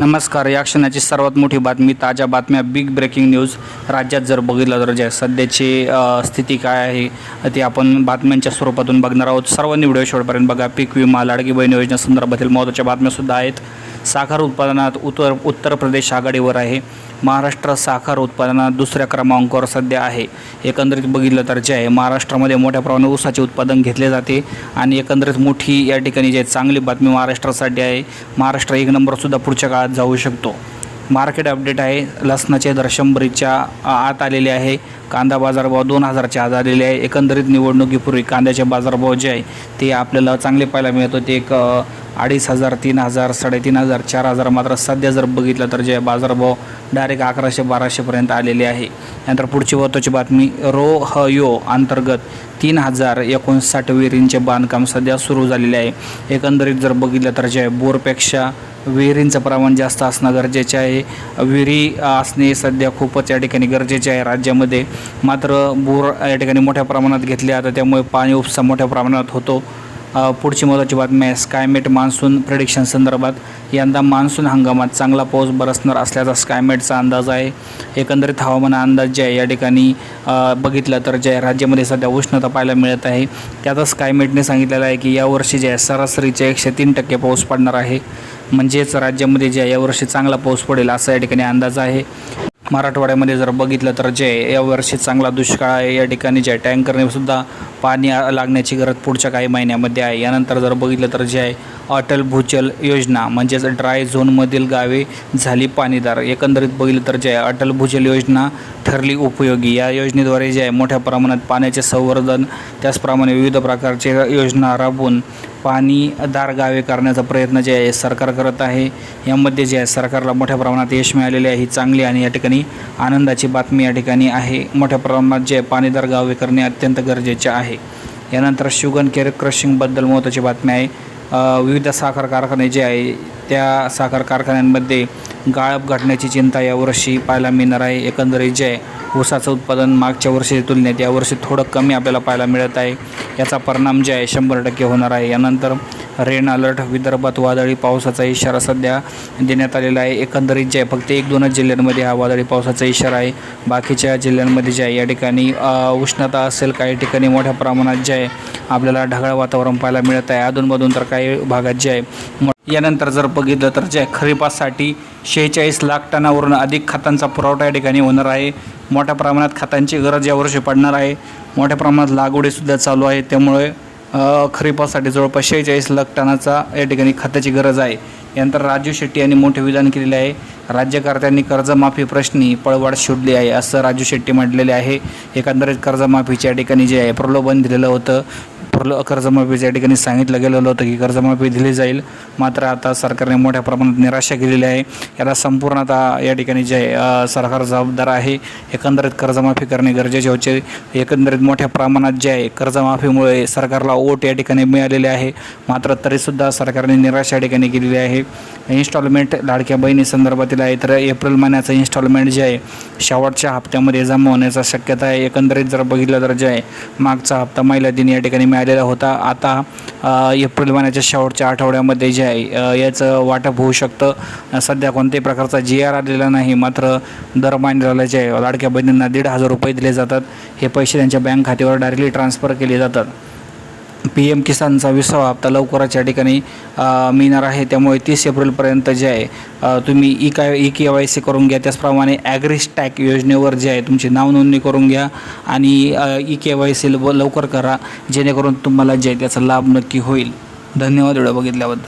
नमस्कार या क्षणाची सर्वात मोठी बातमी ताज्या बातम्या बिग ब्रेकिंग न्यूज राज्यात जर बघितलं तर जे सध्याची स्थिती काय आहे ती आपण बातम्यांच्या स्वरूपातून बघणार आहोत. सर्वांनी व्हिडिओ शेवटपर्यंत बघा. पीक विमा लाडकी बहीण योजनेसंदर्भातील महत्त्वाच्या बातम्यासुद्धा आहेत. साखर उत्पादनात उत्तर उत्तर प्रदेश आघाडीवर आहे. महाराष्ट्र साखर उत्पादनात दुसऱ्या क्रमांकावर सध्या आहे. एकंदरीत बघितलं तर जे आहे महाराष्ट्रामध्ये मोठ्या प्रमाणात ऊसाचे उत्पादन घेतले जाते आणि एकंदरीत मोठी या ठिकाणी जे चांगली बातमी महाराष्ट्रासाठी आहे महाराष्ट्र एक नंबरसुद्धा पुढच्या काळात जाऊ शकतो. मार्केट अपडेट आहे. लसणाचे दर शंभरीच्या आत आलेले आहे. कांदा बाजारभाव दोन हजारच्या आत आलेले आहे. एकंदरीत निवडणुकीपूर्वी कांद्याचे बाजारभाव जे आहे ते आपल्याला चांगले पाहायला मिळतो ते एक अडीच हजार तीन हजार साडेतीन हजार चार हजार मात्र सध्या जर बघितलं तर जे बाजारभाव डायरेक्ट अकराशे बाराशेपर्यंत आलेले आहे. नंतर पुढची महत्त्वाची बातमी रो ह यो अंतर्गत तीन हजार एकोणसाठ विहिरींचे बांधकाम सध्या सुरू झालेले आहे. एकंदरीत जर बघितलं तर जे आहे बोरपेक्षा विहिरींचं प्रमाण जास्त असणं गरजेचे आहे. विहिरी असणे सध्या खूपच या ठिकाणी गरजेचे आहे राज्यामध्ये. मात्र बोर या ठिकाणी मोठ्या प्रमाणात घेतले जातं त्यामुळे पाणी उपसा मोठ्या प्रमाणात होतो. पुढची महत्त्वाची बातमी आहे स्कायमेट मान्सून प्रेडिक्शन संदर्भात. यंदा मान्सून हंगामात चांगला पाऊस बरसणार असल्याचा स्कायमेटचा अंदाज आहे. एकंदरीत हवामान अंदाज जे आहे या ठिकाणी बघितलं तर जे राज्यामध्ये सध्या उष्णता पाहायला मिळत आहे त्यातच स्कायमेटने सांगितलेलं आहे की यावर्षी जे आहे सरासरीचे एकशे तीन टक्के पाऊस पडणार आहे. म्हणजेच राज्यामध्ये जे आहे यावर्षी चांगला पाऊस पडेल असा या ठिकाणी अंदाज आहे. मराठवाड्यामध्ये जर बघितलं तर जे यावर्षी चांगला दुष्काळ आहे या ठिकाणी जे टँकरनेसुद्धा टँकरने सुद्धा पाणी लागण्याची गरज पुढच्या काही महिन्यामध्ये आहे. यानंतर जर बघितलं तर जे आहे अटल भूजल योजना म्हणजेच ड्राय झोनमधील गावे झाली पाणीदार. एकंदरीत बघितलं तर जे आहे अटल भूजल योजना ठरली उपयोगी. या योजनेद्वारे जे आहे मोठ्या प्रमाणात पाण्याचे संवर्धन त्याचप्रमाणे विविध प्रकारचे योजना राबवून पाणीदार गावे करण्याचा प्रयत्न जे आहे सरकार करत आहे. यामध्ये जे आहे सरकारला मोठ्या प्रमाणात यश मिळालेले आहे. ही चांगली आणि या ठिकाणी आनंदाची बातमी या ठिकाणी आहे. मोठ्या प्रमाणात जे पाणीदार गावे करणे अत्यंत गरजेचे आहे. यानंतर शुगन केअर क्रशिंगबद्दल महत्त्वाची बातमी आहे. विविध साखर कारखाने जे आहे त्या साखर कारखान्यांमध्ये गाळप घटण्याची चिंता यावर्षी पाहायला मिळणार आहे. एकंदरीत जे आहे ऊसाचं उत्पादन मागच्या वर्षी तुलनेत यावर्षी थोडं कमी आपल्याला पाहायला मिळत आहे. याचा परिणाम जे आहे शंभर टक्के होणार आहे. यानंतर रेन अलर्ट विदर्भात वादळी पावसाचा इशारा सध्या देण्यात आलेला आहे. एकंदरीत जे आहे फक्त एक दोनच जिल्ह्यांमध्ये हा वादळी पावसाचा इशारा आहे. बाकीच्या जिल्ह्यांमध्ये जे आहे या ठिकाणी उष्णता असेल काही ठिकाणी मोठ्या प्रमाणात जे आहे आपल्याला ढगाळ वातावरण पाहायला मिळत आहे. अधूनमधून तर काही भागात जे आहे यानंतर जर बघितलं तर जे खरीपासाठी शेहेचाळीस लाख टनावरून अधिक खतांचा पुरवठा या ठिकाणी होणार आहे. मोठ्या प्रमाणात खतांची गरज यावर्षी पडणार आहे. मोठ्या प्रमाणात लागवडीसुद्धा चालू आहे. त्यामुळे खरीपासाठी जवळपास शेहेचाळीस लाख टनाचा या ठिकाणी खताची गरज आहे. यानंतर राजू शेट्टी यांनी मोठे विधान केलेले आहे. राज्यकर्त्यांनी कर्जमाफी प्रश्नी पळवाड शोधली आहे असं राजू शेट्टी म्हटलेले आहे. एकंदरीत कर्जमाफीच्या ठिकाणी जे आहे प्रलोभन दिलेलं होतं. कर्जमाफी या ठिकाणी सांगितलं गेलेलं होतं की कर्जमाफी दिली जाईल मात्र आता सरकारने मोठ्या प्रमाणात निराशा केलेली आहे. याला संपूर्ण आता या ठिकाणी जे सरकार जबाबदार आहे एकंदरीत कर्जमाफी करणे गरजेचे होते. एकंदरीत मोठ्या प्रमाणात जे आहे कर्जमाफीमुळे सरकारला ओट या ठिकाणी मिळालेले आहे. मात्र तरीसुद्धा सरकारने निराशा या ठिकाणी केलेली आहे. इन्स्टॉलमेंट लाडक्या बहिणी संदर्भातील आहे तर एप्रिल महिन्याचं इन्स्टॉलमेंट जे आहे शेवटच्या हप्त्यामध्ये जमा होण्याचा शक्यता आहे. एकंदरीत जर बघितलं तर जे आहे मागचा हप्ता महिला दिन या ठिकाणी झालेला होता. आता एप्रिल महिन्याच्या शेवटच्या आठवड्यामध्ये जे आहे याचं वाटप होऊ शकतं. सध्या कोणत्याही प्रकारचा जी आर आलेला नाही. मात्र दर महिन्याला जे लाडक्या बहिणींना दीड हजार रुपये दिले जातात. हे पैसे त्यांच्या बँक खात्यावर डायरेक्टली ट्रान्सफर केले जातात. पी एम किसानचा विसावा हप्ता लवकरच या ठिकाणी मिळणार आहे. त्यामुळे तीस एप्रिलपर्यंत जे आहे तुम्ही ई काय ई के वाय सी करून घ्या. त्याचप्रमाणे ॲग्रिस्टॅक योजनेवर जे आहे तुमची नावनोंदणी करून घ्या आणि ई के वाय सी लवकर करा जेणेकरून तुम्हाला जे त्याचा लाभ नक्की होईल. धन्यवाद एवढं बघितल्याबद्दल.